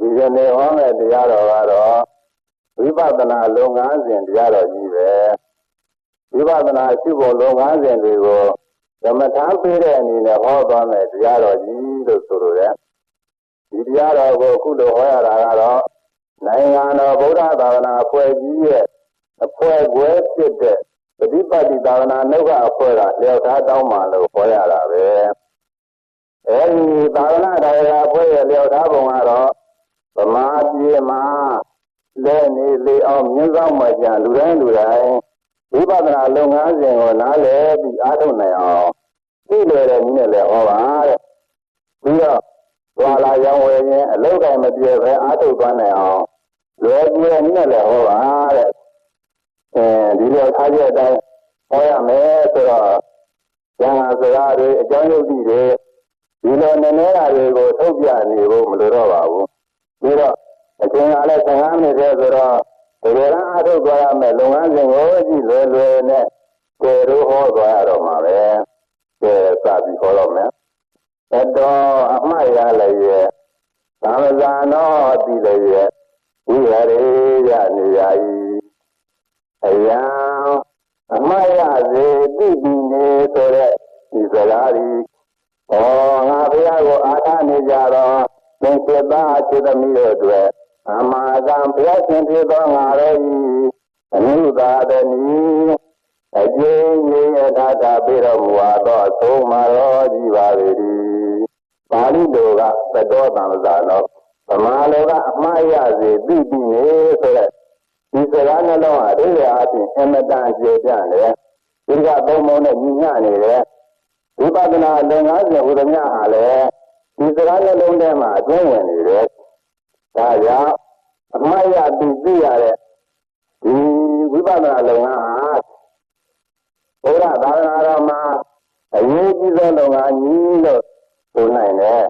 ဒီကနေ့ဟောမယ့်တရားတော်ကတော့ဝိပဿနာလုပ်ငန်းစဉ်တရားတော်ကြီးပဲဝိပဿနာရှိဖို့လုပ်ငန်းစဉ်တွေကိုဓမ္မထမ်းပေးတဲ့အနေနဲ့ဟောသွားမယ်တရားတော်ကြီးလို့ဆိုလိုတယ်ဒီတရားတော်ကိုအခုလိုဟောရတာကတော့နိုင်ငံတော်ဗုဒ္ဓသာသနာအဖွဲ့ကြီးရဲ့အဖွဲ့ကွဲဖြစ်တဲ့ပฏิပတ်တိသာသနာနှုတ်ကအဖွဲ့ကလျောက်ထားတောင်းမှလို့ဟောရတာပဲအဲဒီသာသနာတရားအဖွဲ့ရဲ့လျောက်ထားပုံကတော့ ဗမာပြည်မှာလဲနေလေအောင်မြင်းဆောင်မှကြံလူတိုင်းလူတိုင်းဝိပဿနာလုပ်ငန်းစဉ်ကိုနားလည်ပြီးအားထုတ်နိုင်အောင်သိလွယ်တဲ့နည်းနဲ့လည်းဟောပါတဲ့ပြီးတော့ဝါလာရောင်းဝယ်ခြင်းအလုတ်တိုင်းမပြေပဲအားထုတ်သွားနိုင်အောင်လွယ်ကူတဲ့နည်းနဲ့လည်းဟောပါတဲ့အဲဒီလိုထားကြတဲ့အတိုင်းဟောရမယ်ဆိုတော့ဉာဏ်စကားတွေအကြောင်းယုတ်တွေဒီလိုနည်းနည်းတာတွေကိုထုတ်ပြနေဖို့မလိုတော့ပါဘူး ပြီးတော့အချိန်ကလည်း15မိနစ်တည်းဆိုတော့တကယ်တမ်းအထုတ်သွားရမယ်လုပ်ငန်းစဉ်ကိုကြည့်လွယ်လွယ်နဲ့ကျေတို့ဟောသွားရတော့မှာပဲကျေစပြီးဟောတော့မယ်အတော်အမှတ်ရလည်းရဲ့သာမဇာနောတိလည်းရဲ့ဝိဟရေရနေရ၏အယံအမှတ်ရစေတိတိနေဆိုတဲ့ဒီစကားကြီးဩငါဘုရားကိုအားထားနေကြတော့သ င်္ကေတအจิตသမီးတို့အတွက်အမာကံဘုရားရှင်ဖြစ်သောငါတို့၏အနုသာတနီအကျဉ်းကြီးယထာတာပြေတော်မူသောအဆုံးမတော်ကြီးပါပေ၏ပါဠိလိုကသတောတံဇာနောဗမာလိုကအမှားရစေသိပြီနေဆိုတဲ့ဒီစကားနှလုံးအရိယာအပြင်အမတန်ကျေပြန့်တယ်ဒီကသုံးမုံနဲ့ညီညနေတယ်ဝိပဿနာလုပ်ငန်းစဉ်ဟူသည်များဟာလည်း ဒီစကားနှလုံးထဲမှာအတွင်းဝင်နေတယ်ဒါကြောင့်အမှားရပြီးသိရတဲ့ဒီဝိပဿနာလုပ်ငန်းဟာဘုရားသာသနာတော်မှာအရေးကြီးသောလုပ်ငန်းကြီးလို့ဆိုနိုင်တယ်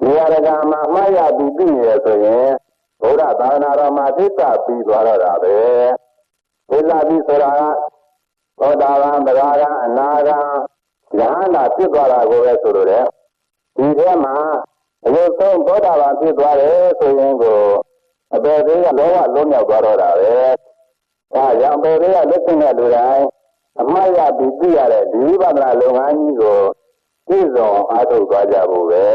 ဒီရကမှာအမှားရပြီးသိရဆိုရင်ဘုရားသာသနာတော်မှာသိတာပြီးသွားတော့တာပဲသိတာပြီးဆိုတာကသောတာပန်ဗရာဂအနာဂံဉာဏ်လာဖြစ်သွားတာကိုပဲဆိုလိုတယ် ဒီထဲမှာအယုဆုံးသောတာပန်ဖြစ်သွားတယ်ဆိုရင်ကိုအပေသေးကလောကလုံးမြောက်သွားတော့တာပဲအဲကြောင့်အပေသေးကလက်ဆင့်တဲ့လူတိုင်းအမှားရပြီးသိရတဲ့ဒီဝိပဿနာလုပ်ငန်းကြီးကိုပြည့်စုံအားထုတ်သွားကြဖို့ပဲ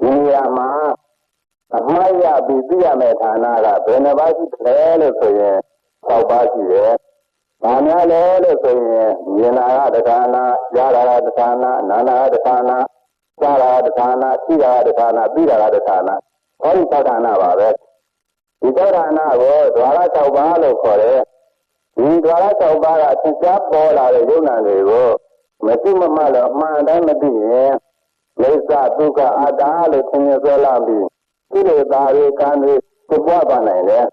ဒီနေရာမှာအမှားရပြီးသိရမယ့်ဌာနကဘယ်နှပါးရှိတယ်လို့ဆိုရင်၆ပါးရှိတယ်။ဘာများလဲလို့ဆိုရင်မြင်လာကတဏ္ဍာကြားလာကတဏ္ဍာနာနာကတဏ္ဍာကြားလာ ကတဏ္ဍာသိတာကတဏ္ဍာပြီးတာကတဏ္ဍာဟောဒီသတ္တနာပါပဲဒီသတ္တနာကိုဒွါရ၆ပါးလို့ခေါ်တယ်ဒီဒွါရ၆ပါးကသစ္စာပေါ်လာတဲ့ယုံနာတွေကိုမသိမမှလို့အမှန်တိုင်းမသိရင်လိစ္ဆဒုက္ခအတ္တလို့သင်္ကြန်ဆွဲလာပြီးကိလေသာတွေကံတွေဖြစ်ပွားပါနိုင်တယ်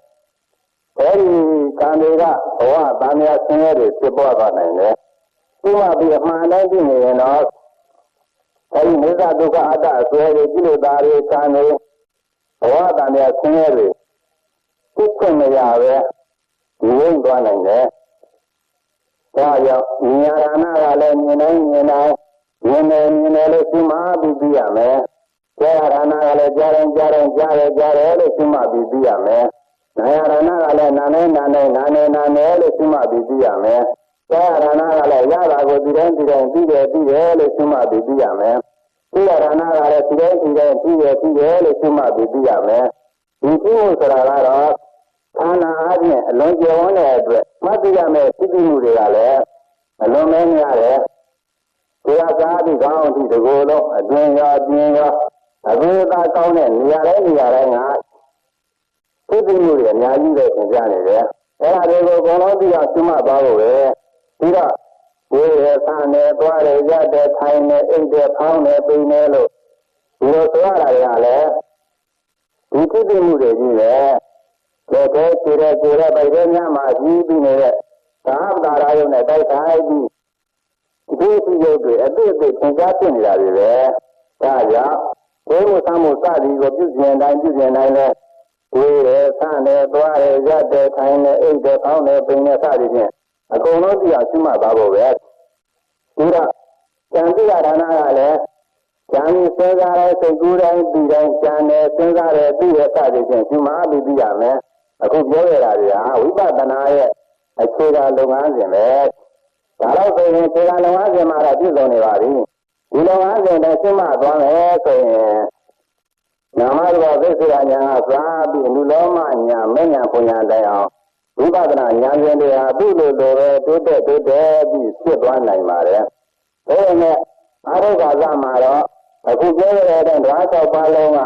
အဲဒီကံတွေကဘဝတန်မြတ်ဆင်းရဲတွေဖြစ်ပွားပါနိုင်တယ်ဒီမှာပြီးအမှန်တိုင်းသိနေရင်တော့ အဲဒီမိစ္ဆဒုက္ခအတ္တအစွဲတွေကိလေသာတွေကံတွေဘဝတန်မြတ်ဆင်းရဲတွေဖြစ်ခွင့်မရပဲဒီဝင်သွားနိုင်တယ်ဒါကြောင့်ဉာဏ်နာကလည်းမြင်နိုင်မြင်နိုင်မြင်နေမြင်နေလို့ရှိမှပြီးပြီးရမယ်။ကြာရဏကလည်းကြားရင်ကြားရင်ကြားတယ်ကြားတယ်လို့ရှိမှပြီးပြီးရမယ်။နာယရဏကလည်းနာနေနာနေနာနေနာနေလို့ရှိမှပြီးပြီးရမယ်။ ကြာရဏကလည်းရတာကိုဒီတိုင်းဒီတိုင်းပြီးတယ်ပြီးတယ်လို့ရှိမှပြီးပြီးရမယ်။ဒီရဏကလည်းဒီတိုင်းဒီတိုင်းပြီးတယ်ပြီးတယ်လို့ရှိမှပြီးပြီးရမယ်။ဒီပြီးဖို့ဆိုတာကတော့ဌာနအချင်းအလုံးကျေဝန်းတဲ့အတွက်မှတ်သိရမယ့်သိသိမှုတွေကလည်းအလုံးမဲများတယ်။ဒီအစားဒီကောင်းအထိဒီကိုယ်လုံးအတွင်ရောအပြင်ရောအဘိဓါကောင်းတဲ့နေရာတိုင်းနေရာတိုင်းကသိသိမှုတွေအများကြီးပဲသင်ကြားနေတယ်။အဲဒါတွေကိုအကုန်လုံးသိအောင်ရှင်းမှသွားဖို့ပဲ။ ပြီးတော့ဒီရဆန်နေသွားတယ်ရတဲ့ထိုင်နေအိတ်တဲ့ဖောင်းနေပိနေလို့ဒီလိုဆိုရတာတွေကလည်းဒီသိသိမှုတွေကြီးပဲ။လက်သေးခြေရဲခြေရဲပိုက်တဲ့ညမှာကြီးပြီးနေတဲ့သာဝတာရာယုံနဲ့တိုက်ဆိုင်ပြီးဒီသိရုပ်တွေအတိအကျသင်ကြားပြနေတာတွေပဲ။ဒါကြောင့်ဘိုးမဆမ်းမစသည်ကိုပြုကျင်တိုင်းပြုကျင်တိုင်းလဲဝေးရဆန်းတယ်သွားတယ်ရက်တယ်ထိုင်တယ်အိတ်တယ်ဖောင်းတယ်ပိန်တယ်စသည်ဖြင့် အကုန်လုံးသိအောင်ရှင်းမှတ်ပါဖို့ပဲဒီတော့ဉာဏ်တိရဒါနကလည်းဉာဏ်ကြီးစဉ်းစားတဲ့စိတ်ကူးတိုင်းဒီတိုင်းဉာဏ်နဲ့စဉ်းစားတဲ့သူ့ရဲ့စသည်ဖြင့်ရှင်မပြီးပြီးရမယ်အခုပြောရတာတွေကဝိပဿနာရဲ့အခြေခံလုပ်ငန်းစဉ်ပဲဒါတော့ဆိုရင်အခြေခံလုပ်ငန်းစဉ်မှာတော့ပြည့်စုံနေပါပြီဒီလုပ်ငန်းစဉ်နဲ့ရှင်းမသွားမယ်ဆိုရင်နာမရူပသစ္စာဉာဏ်ကသာပြီးလူလောမဉာဏ်မဉဏ်ပုံဉာဏ်တိုင်အောင် ဝိပဿနာဉာဏ်ရှင်တွေဟာသူ့လိုလိုပဲတိုးတက်တိုးတက်ပြီးဖြစ်သွားနိုင်ပါတယ်ဒါပေမဲ့အာရုံကသမှာတော့အခုပြောရတဲ့ဓဝါ၆ပါးလုံးက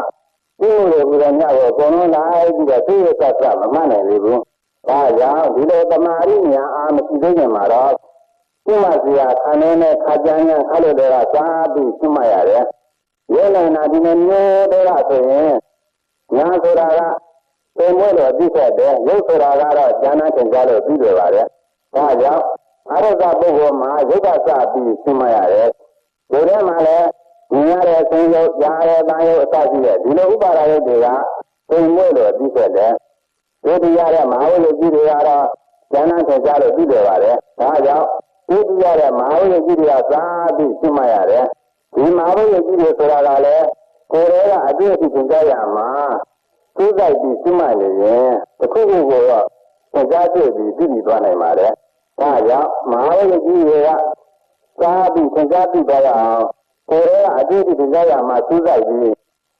ဒီလိုလိုပြီးတော့ညကိုအကုန်လုံးလိုက်ပြီးတော့သိရသတ်သတ်မမှတ်နိုင်လေဘူးဒါကြောင့်ဒီလိုတမာရိညာအာမရှိသေးခင်မှာတော့ဒီမှာစရာခန္ဓာနဲ့ခါကြမ်းညာခါလို့တွေကစားပြီးရှင်းမှရတယ်ရဲနိုင်တာဒီလိုမျိုးတွေကဆိုရင်ညာဆိုတာက သိမွေးလို့သိခဲ့တယ်ရုပ်ဆိုတာကတော့ဉာဏ်နဲ့သင်ကြားလို့ပြီးတယ်ပါတယ်ဒါကြောင့်အရဇပုဂ္ဂိုလ်မှာရုပ်ကစပြီးရှင်းမှရတယ်ဒီထဲမှာလည်းမြင်ရတဲ့ဆင်းရုပ်ကြားရတဲ့တန်ရုပ်အစရှိတဲ့ဒီလိုဥပါဒရုပ်တွေကသိမွေးလို့သိခဲ့တယ်ဒုတိယတဲ့မဟာဝိဇ္ဇကြီးတွေကတော့ဉာဏ်နဲ့သင်ကြားလို့ပြီးတယ်ပါတယ်ဒါကြောင့်ဒုတိယတဲ့မဟာဝိဇ္ဇကြီးတွေကစားပြီးရှင်းမှရတယ်ဒီမဟာဝိဇ္ဇကြီးတွေဆိုတာကလည်းကိုယ်ရဲ့အတွေ့အထိသင်ကြားရမှာ သိစိုက်ပြီးရှင်းမှနေရင်တစ်ခုခုကိုတော့သင်ကြားပြပြီးသိပြီးသွားနိုင်ပါတယ်ဒါကြောင့်မဟာဝိဇ္ဇကြီးတွေကစားပြီးသင်ကြားပြီးသွားရအောင်ကိုယ်ရဲ့အတွေ့အထိသင်ကြားရမှာသိစိုက်ပြီး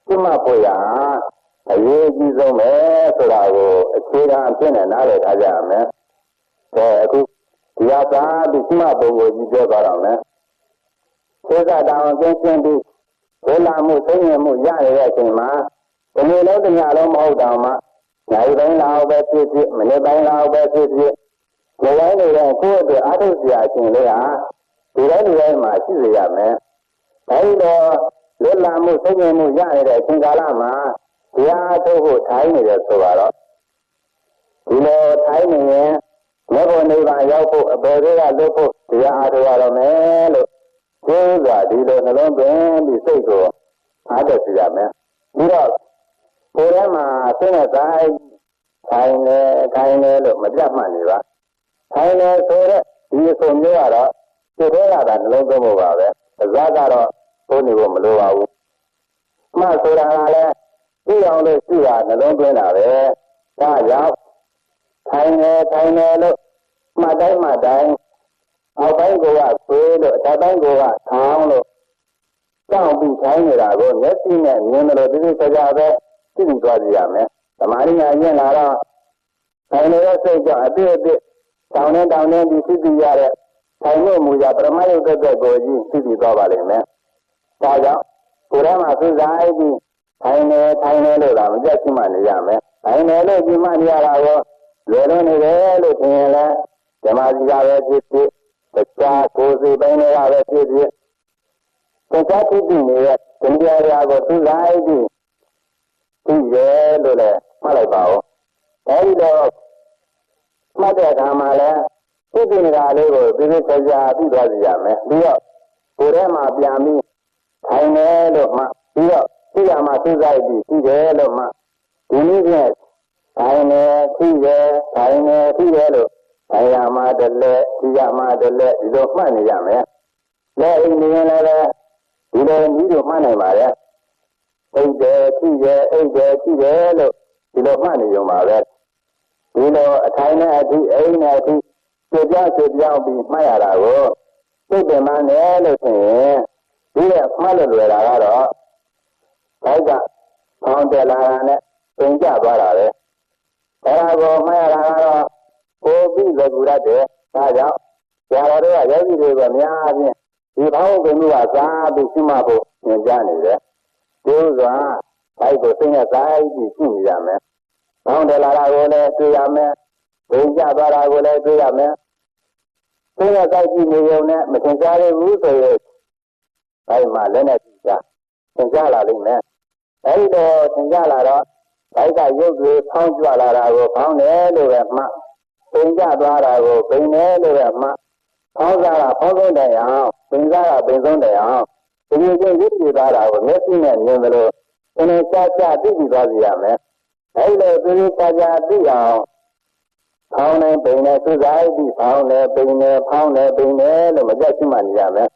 ရှင်းမှပေါ်ရအရေးကြီးဆုံးပဲဆိုတာကိုအခြေခံအဖြစ်နဲ့နားလည်ထားကြရမယ်။အဲအခုဒီဟာသာဒီရှင်းမှပုံကိုကြီးပြောသွားတော့မယ်။သေသာတောင်ကျင်းကျင်းပြီးဒုလာမှုသိဉ္ဇမှုရရတဲ့အချိန်မှာ ဒီလိုလုံးတညာလုံးမဟုတ်တောင်မှနိုင်တိုင်းလောက်ပဲဖြစ်ဖြစ်မနေ့တိုင်းလောက်ပဲဖြစ်ဖြစ်ဒီတိုင်းနေတဲ့ကိုယ့်အတွက်အားထုတ်စရာအချိန်လေးဟာဒီတိုင်းဒီတိုင်းမှာရှိစေရမယ်။အဲဒီတော့လွတ်လပ်မှုသိဉ္ဇမှုရရတဲ့အချိန်ကာလမှာတရားထုတ်ဖို့ထိုင်နေတယ်ဆိုတော့ဒီလိုထိုင်နေရင်မေဖို့နိဗ္ဗာန်ရောက်ဖို့အပေတွေကလွတ်ဖို့တရားအားထုတ်ရတော့မယ်လို့ကိုယ်ကဒီလိုနှလုံးသွင်းပြီးစိတ်ကိုအားတက်စီရမယ်ပြီးတော့ ကိုယ်ထဲမှာစိတ်နဲ့ဆိုင်ထိုင်နေထိုင်နေလို့မပြတ်မှတ်နေပါထိုင်နေဆိုတဲ့ဒီအဆိုမျိုးကတော့စိတ်ထဲကသာနှလုံးသွင်းဖို့ပါပဲဇာကတော့သိုးနေဖို့မလိုပါဘူးမှဆိုတာကလည်းသိအောင်လို့ရှိတာနှလုံးသွင်းတာပဲဒါကြောင့်ထိုင်နေထိုင်နေလို့မှတ်တိုင်းမှတ်တိုင်းအောက်ပိုင်းကဆွေးလို့အထက်ပိုင်းကထောင်းလို့ကြောက်ပြီးထိုင်နေတာကိုမျက်စိနဲ့မြင်လို့ဒီလိုစကြပဲ သိပြီးသွားကြရမယ်သမာဓိညာကျင့်လာတော့ထိုင်နေတဲ့စိတ်ကြောင့်အပြည့်အပြည့်တောင်းနေတောင်းနေပြီးသိပြီးရတဲ့ထိုင်လို့မူရပရမယုတ်တဲ့ကိုကြီးသိပြီးသွားပါလိမ့်မယ်ဒါကြောင့်ကိုယ်ထဲမှာသိစားပြီးထိုင်နေထိုင်နေလို့လားမပြတ်ရှိမှနေရမယ်ထိုင်နေလို့ဒီမှနေရတာကိုလွယ်လွန်းနေတယ်လို့ထင်ရင်လည်းဓမ္မစီကပဲဖြစ်ဖြစ်တရားကိုယ်စီပိုင်းတွေကပဲဖြစ်ဖြစ်တရားသိသိနေတဲ့တရားရာကိုသိလိုက်ပြီး သိတယ်လို့လည်းမှတ်လိုက်ပါဦးအဲဒီတော့မှတ်တဲ့အခါမှာလည်းသိသိနေတာလေးကိုပြည့်ပြည့်စုံစုံသိသွားစီရမယ်ပြီးတော့ကိုယ်ထဲမှာပြန်ပြီးထိုင်တယ်လို့မှပြီးတော့သိရမှသိစားပြီးသိတယ်လို့မှဒီနည်းဖြင့်ထိုင်နေသိတယ်ထိုင်နေသိတယ်လို့ထိုင်ရမှတလည်းသိရမှတလည်းဒီလိုမှတ်နေရမယ်လက်အိမ်နေရင်လည်းဒီလိုနည်းတို့မှတ်နိုင်ပါရဲ့ အိတ်တယ်သိတယ်အိတ်တယ်သိတယ်လို့ဒီလိုမှတ်နေကြပါပဲဒီလိုအထိုင်နဲ့အထိအိမ်နဲ့အထိပြပြပြပြောင်းပြီးမှတ်ရတာကိုသိတယ်မှန်းတယ်လို့ဆိုရင်ဒီရဲ့မှတ်လို့လွယ်တာကတော့ဘိုက်ကဖောင်းတယ်လာတာနဲ့သင်ကြသွားတာပဲအဲဒါကိုမှတ်ရတာကတော့ကိုပြီးလွယ်ကူရတယ်ဒါကြောင့်ဆရာတော်တွေကယောဂီတွေကများအပြင်ဒီဘောင်းကမှုကစားပြီးရှိမှဖို့ညွှန်ကြားနေတယ် ဒီဥစွာဘိုက်ကိုသိနေစားပြီးရှိနေရမယ်ဘောင်းတယ်လာတာကိုလည်းတွေ့ရမယ်သင်ကြသွားတာကိုလည်းတွေ့ရမယ်သိနေစားကြည့်နေုံနဲ့မသင်ကြားရဘူးဆိုရင်ဘိုက်မှာလည်းနဲ့ကြည့်ကြသင်ကြားလာလိမ့်မယ်အဲဒီတော့သင်ကြားလာတော့ဘိုက်ကရုပ်တွေဖောင်းကြွလာတာကိုဖောင်းတယ်လို့ပဲမှတ်ပင်ကြသွားတာကိုပင်တယ်လို့ပဲမှဖောင်းစားတာဖောင်းဆုံးတယ်အောင်ပင်စားတာပင်ဆုံးတယ်အောင် ဒီလိုချင်းရစ်ပြသွားတာကိုမျက်စိနဲ့မြင်တယ်လို့သင်္ချာချသိပြီးသွားစီရမယ်အဲဒီလိုသင်္ချာချသိအောင်ဖောင်းနေပင်နေသူစားပြီးဖောင်းနေပင်နေဖောင်းနေပင်နေလို့မကြက်ရှိမှနေရမယ်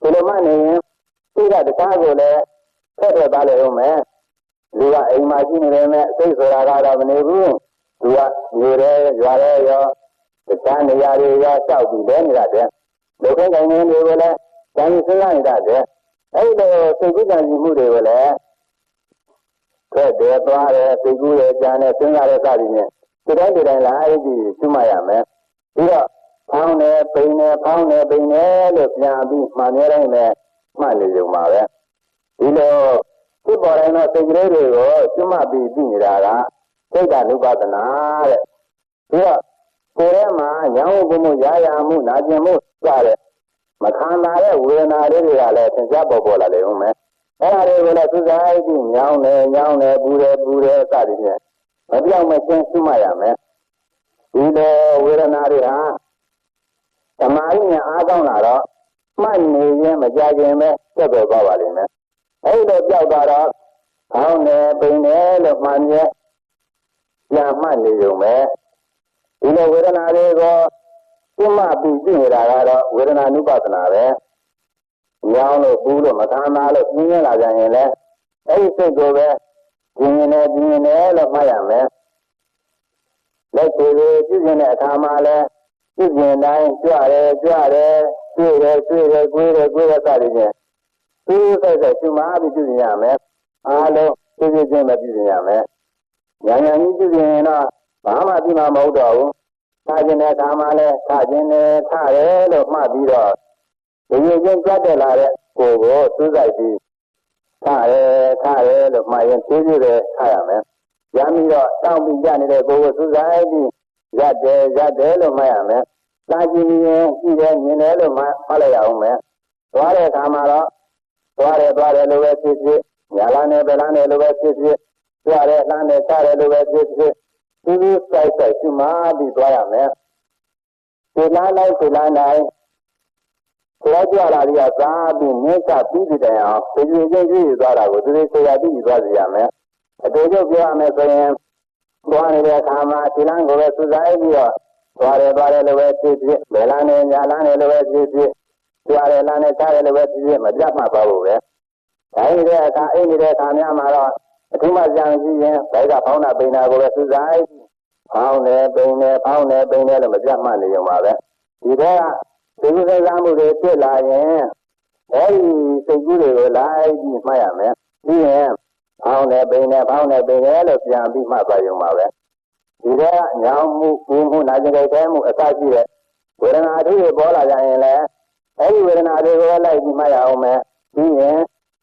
ဒီလိုမှနေရင်စိတ်ကတခြားကိုလည်းဖက်ထွက်သွားလေဦးမယ်လူကအိမ်မှာရှိနေတယ်မဲ့စိတ်ဆိုတာကတော့မနေဘူးသူကနေရဲရွာရဲရောတခြားနေရာတွေရောစောက်ပြီးလဲနေရတယ်လူခိုင်းတိုင်းနေတွေကိုလည်းဉာဏ်စဉ်းစားနေတတ်တယ် အဲ့ဒီလိုစိတ်ကူးကြံစီမှုတွေကိုလည်းဖက်တယ်သွားတယ်စိတ်ကူးတယ်ကြံတယ်စဉ်းစားတဲ့စသည်ဖြင့်ဒီတိုင်းဒီတိုင်းလာအဲ့ဒီကျွမရမယ်ပြီးတော့ဖောင်းတယ်ပိန်တယ်ဖောင်းတယ်ပိန်တယ်လို့ပြန်ပြီးမှန်နေတိုင်းပဲမှတ်နေကြမှာပဲဒီလိုဖြစ်ပေါ်တိုင်းသောစိတ်ကလေးတွေကိုကျွမပြီးပြီးနေတာကစိတ်ကနုပါဒနာတဲ့ပြီးတော့ကိုယ်ထဲမှာညောင်းမှုမှုရာရာမှုနာကျင်မှုစတဲ့ မခံနာတဲ့ဝေဒနာလေးတွေကလည်းသင်္ချာပေါ်ပေါ်လာတယ်ဟုတ်မယ်အဲ့ဒါတွေကိုလည်းသူစားပြီးညောင်းတယ်ညောင်းတယ်ပူတယ်ပူတယ်စသည်ဖြင့်မပြောင်းမချင်းရှုမှတ်ရမယ်ဒီလိုဝေဒနာတွေဟာသမာဓိနဲ့အားကောင်းလာတော့မှတ်နေရင်မကြခင်ပဲတက်ပေါ်သွားပါလိမ့်မယ်အဲ့လိုပြောက်သွားတော့ခေါင်းနဲ့ပိန်နဲ့လို့မှန်မြဲပြန်မှတ်နေုံပဲဒီလိုဝေဒနာတွေကို ပြမပြီးပြနေတာကတော့ဝေဒနာနုပဒနာပဲညောင်းလို့ပူးလို့မခံနာလို့ပြင်းရလာကြရင်လည်းအဲ့ဒီစိတ်ကိုပဲပြင်းနေပြင်းနေလို့မှတ်ရမယ်လက်ကိုယ်ကိုပြည့်နေတဲ့အခါမှာလည်းပြည့်ရင်တိုင်းကြွရဲကြွရဲတွေ့ရဲတွေ့ရဲကိုယ်ရဲကိုယ်ရဲစသည်ဖြင့်သူ့စိတ်စိတ်ရှုမှပြီးပြည့်ရမယ်အားလုံးပြည့်ပြည့်ချင်းပဲပြည့်ရမယ်ညာညာကြီးပြည့်ရင်တော့ဘာမှပြမှာမဟုတ်တော့ဘူး ထားခြင်းတဲ့အခါမှာလဲထားခြင်းနဲ့ထားတယ်လို့မှတ်ပြီးတော့ဒီလိုချင်းကြွတဲ့လာတဲ့ကိုယ်ကိုသူ့ဆိုင်ပြီးထားတယ်ထားတယ်လို့မှတ်ရင်သိသိတယ်ထားရမယ်။ရမ်းပြီးတော့တောင်းပြီးကြနေတဲ့ကိုယ်ကိုသူ့ဆိုင်ပြီးရတယ်ရတယ်လို့မှတ်ရမယ်။သာကြည့်ရင်ကြည့်တယ်မြင်တယ်လို့မှမှတ်လိုက်ရအောင်မယ်။သွားတဲ့အခါမှာတော့သွားတယ်သွားတယ်လို့ပဲဖြစ်ဖြစ်ညာလာနေဗလာနေလို့ပဲဖြစ်ဖြစ်ကြွတယ်လှမ်းတယ်ချတယ်လို့ပဲဖြစ်ဖြစ် ဒီလိုစိုက်စိုက်ရှိမှပြီးသွားရမယ်ဒီလားလိုက်ဒီလားနိုင်ခေါ်ကြလာရသာပြီးမြင့်ချပြီးတဲ့တိုင်အောင်ဒီလိုချင်းကြည့်သွားတာကိုဒီလိုဆရာပြီးသွားစီရမယ်အတူတူပြောရမယ်ဆိုရင်သွားနေတဲ့အခါမှာဒီလမ်းကိုပဲစူးစိုက်ပြီးတော့သွားတယ်သွားတယ်လို့ပဲဖြစ်ဖြစ်ဘယ်လမ်းနဲ့ညာလမ်းနဲ့လို့ပဲဖြစ်ဖြစ်ကြွားတယ်လမ်းနဲ့ချတယ်လို့ပဲဖြစ်ဖြစ်မပြတ်မှပါဘူးပဲအဲဒီတဲ့အခါအိမ်နေတဲ့အခါများမှာတော့အထူးမှကြံကြည့်ရင်ဘိုက်ကဖောင်းတာပိန်တာကိုပဲစူးစိုက် ဖောင်းတယ်ပိန်တယ်ဖောင်းတယ်ပိန်တယ်လို့မပြတ်မှနေကြပါပဲဒီတဲ့ကဒီလိုစိတ်စားမှုတွေဖြစ်လာရင်အဲဒီစိတ်ကူးတွေကိုလိုက်ပြီးမှတ်ရမယ်ပြီးရင်ဖောင်းတယ်ပိန်တယ်ဖောင်းတယ်ပိန်တယ်လို့ပြန်ပြီးမှတ်သွားကြပါပဲဒီတဲ့ကညောင်းမှုပူမှုနာကျင်တဲ့မှုအစရှိတဲ့ဝေဒနာတွေပေါ်လာကြရင်လည်းအဲဒီဝေဒနာတွေကိုလိုက်ပြီးမှတ်ရအောင်မယ်ပြီးရင်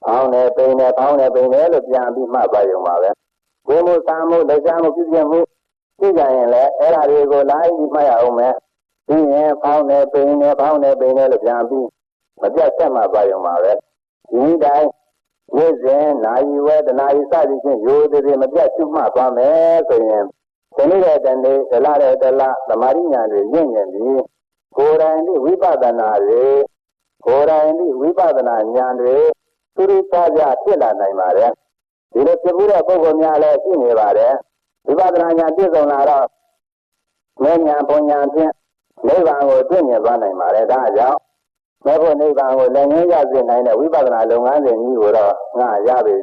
ဖောင်းတယ်ပိန်တယ်ဖောင်းတယ်ပိန်တယ်လို့ပြန်ပြီးမှတ်သွားကြပါပဲကိုယ်မှုစာမှုလက်ရှားမှုပြုပြင်မှု သိကြရင်လည်းအဲ့ဒါတွေကိုလိုက်ပြီးမှတ်ရအောင်မယ်ပြီးရင်ဖောင်းတယ်ပိန်တယ်ဖောင်းတယ်ပိန်တယ်လို့ပြန်ပြီးမပြတ်ဆက်မှသွားကြပါပဲဒီတိုင်းဝိဇင်နာယီဝဲတနာယီစသည်ဖြင့်ရိုးသေးသေးမပြတ်ကျွမှတ်သွားမယ်ဆိုရင်ဒီနေ့တဲ့တနေ့ဒလတဲ့ဒလသမာဓိညာတွေညင်ညင်ပြီးကိုယ်တိုင်ဒီဝိပဿနာတွေကိုယ်တိုင်ဒီဝိပဿနာဉာဏ်တွေသူရိသကြဖြစ်လာနိုင်ပါတယ်ဒီလိုဖြစ်ပြီးတဲ့ပုဂ္ဂိုလ်များလည်းရှိနေပါတယ် ဝိပဿနာဉာဏ်ပြည့်စုံလာတော့ဉာဏ်ဉာဏ်ပုံဉာဏ်ဖြင့်နိဗ္ဗာန်ကိုသိမြင်သွားနိုင်ပါတယ်ဒါကြောင့်မဲ့ဖို့နိဗ္ဗာန်ကိုလည်းငင်းရစေနိုင်တဲ့ဝိပဿနာလုပ်ငန်းစဉ်ကြီးကိုတော့ငါရပြီ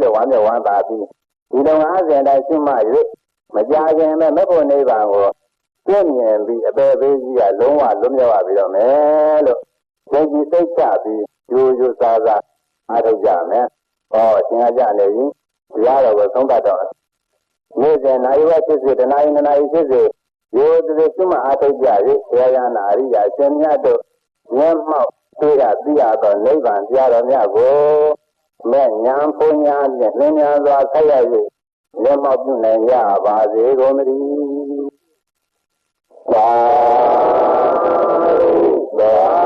လို့ဝမ်းမြောက်ဝမ်းသာပြီးဒီလုပ်ငန်းစဉ်တိုင်းရှိမှ၍မကြခင်မဲ့မဲ့ဖို့နိဗ္ဗာန်ကိုသိမြင်ပြီးအပေပေးကြီးကလုံးဝလွတ်မြောက်ရပြီတော့မယ်လို့ဉာဏ်ကြီးသိချပြီးယူယူစားစားအားထုတ်ကြမယ်ဟောအရှင်အကြနေရင်တရားတော်ကိုသုံးတတ်တော့ နေ့စဉ်နိုင်ဝဖြစ်စေတနာရီနနာရီဖြစ်စေရိုးသေးကျွမအားထုတ်ကြ၍ဆရာရနာအရိယာရှင်မြတ်တို့မျက်မှောက်သိရသိရသောနိဗ္ဗာန်တရားတော်များကိုမဲ့ညာဘုံညာဖြင့်လင်းများစွာဆက်ရ၍မျက်မှောက်ပြုနိုင်ကြပါစေကုန်သတည်းသာ